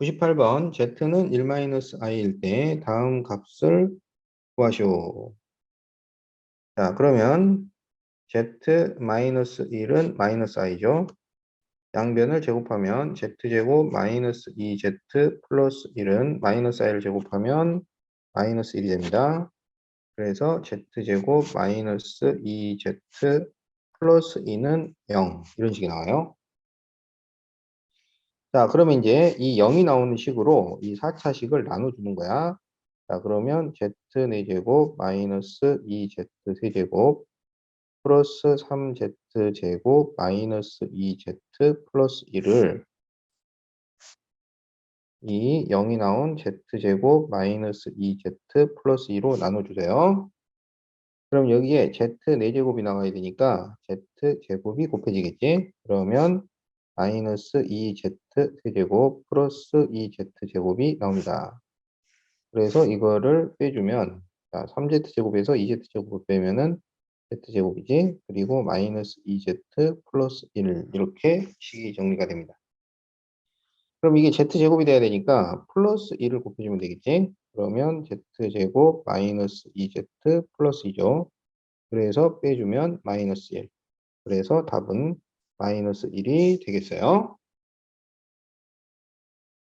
98번 z는 1-i일 때 다음 값을 구하시오. 자, 그러면 z-1은 마이너스 i죠. 양변을 제곱하면 z제곱 마이너스 2z 플러스 1은 마이너스 i를 제곱하면 마이너스 1이 됩니다. 그래서 z제곱 마이너스 2z 플러스 2는 0 이런 식이 나와요. 자, 그러면 이제 이 0이 나오는 식으로 이 4차식을 나눠주는 거야. 자, 그러면 z 4제곱 마이너스 2z 세제곱 플러스 3z 제곱 마이너스 2z 플러스 1을 이 0이 나온 z제곱 마이너스 2z 플러스 2로 나눠주세요. 그럼 여기에 z 4제곱이 나와야 되니까 z제곱이 곱해지겠지? 그러면 마이너스 2z 세제곱 플러스 2z 제곱이 나옵니다. 그래서 이거를 빼주면 자, 3z 제곱에서 2z 제곱을 빼면은 z 제곱이지 그리고 마이너스 2z 플러스 1 이렇게 식이 정리가 됩니다. 그럼 이게 z 제곱이 돼야 되니까 플러스 1을 곱해주면 되겠지? 그러면 z 제곱 마이너스 2z 플러스 2죠. 그래서 빼주면 마이너스 1. 그래서 답은 마이너스 1이 되겠어요.